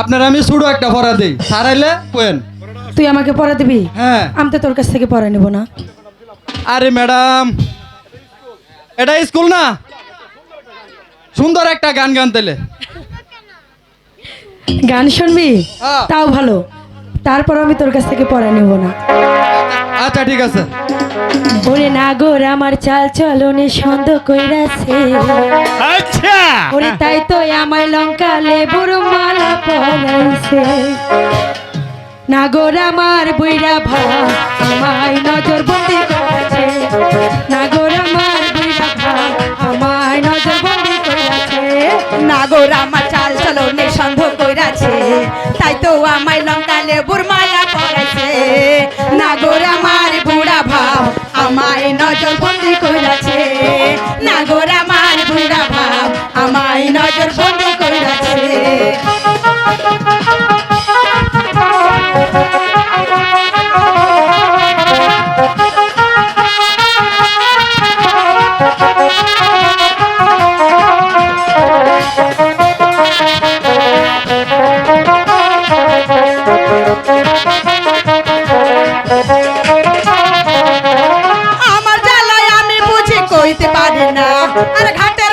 আপনার আমি শুরু একটা পড়া দিই। সারাইলে কোয়েন। তুই আমাকে পড়া দিবি? হ্যাঁ। আমি তো তোর কাছ থেকে পড়া নেব না। আরে ম্যাডাম এটা স্কুল না? সুন্দর একটা গান গান তেলে গান শুনবি? হ্যাঁ। তাও ভালো। তারপর আমি তোর কাছ থেকে পড়া নেব না। আচ্ছা ঠিক আছে। ওরে নাগর আমার চাল চলনে সন্দ কইরাছে। আচ্ছা। ওরে তাই তো আমায় লঙ্কা লেবুর মালা পরাইছে। নাগর আমার বইরা ভাই আমায় নজর বন্দি করেছে। নাগর আমার বইরা ভাই আমায় নজর বন্দি করেছে। নাগর আমার চাল সন্দেহ কইরাছে, তাই তো আমায় লঙ্কা লেবুর মালা পড়াইছে নাগর আমার বুড়া ভাব আমায় নজর বন্দি কইরাছে। না নাগর আমার বুড়া ভাব আমায় নজর বুঝি কইতে পারি না আর ঘাটের